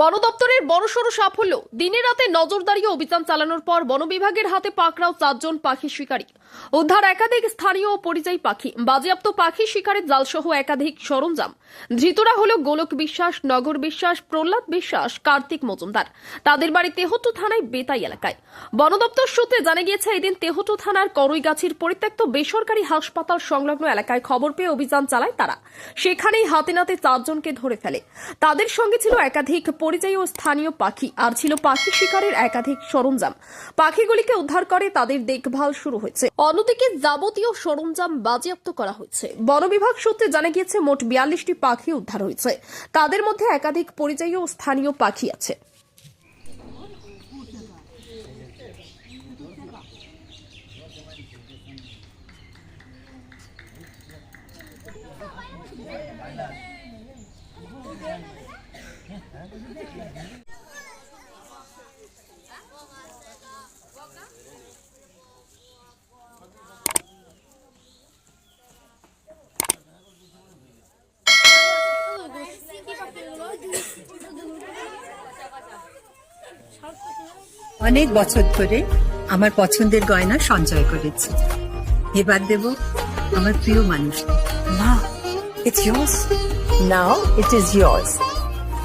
বন দপ্তরের বড়সড় সাফল্য। দিনে রাতে নজরদারি অভিযান চালানোর পর বন বিভাগের হাতে পাকড়াও চারজন পাখি শিকারী। উদ্ধার একাধিক স্থানীয় ও পরিযায়ী পাখি। বাজেয়াপ্ত পাখি শিকারের জালসহ একাধিক সরঞ্জাম। ধৃতরা হল গোলক বিশ্বাস, নগর বিশ্বাস, প্রহ্লাদ বিশ্বাস, কার্তিক মজুমদার। তাদের বাড়ি তেহট্ট থানায় বেতাই এলাকায়। বন দপ্তর সূত্রে জানা গিয়েছে, এদিন তেহট্ট থানার করইগাছির পরিত্যক্ত বেসরকারি হাসপাতাল সংলগ্ন এলাকায় খবর পেয়ে অভিযান চালায় তারা। সেখানেই হাতে নাতে চারজনকে ধরে ফেলে। তাদের সঙ্গে ছিল একাধিক পরিযায়ী ও স্থানীয় পাখি। আর ছিল পাখি শিকারের একাধিক সরঞ্জাম। পাখিগুলিকে উদ্ধার করে তাদের দেখভাল শুরু হয়েছে। অন্যদিকে যাবতীয় সরঞ্জাম বাজেয়াপ্ত করা হয়েছে। বন বিভাগ সূত্রে জানা গিয়েছে, মোট বিয়াল্লিশটি পাখি উদ্ধার হয়েছে। তাদের মধ্যে একাধিক পরিযায়ী ও স্থানীয় পাখি আছে। অনেক বছর ধরে আমার পছন্দের গয়না সঞ্চয় করেছি। এবার দেব আমার প্রিয় মানুষ মা it's yours. Now it is yours.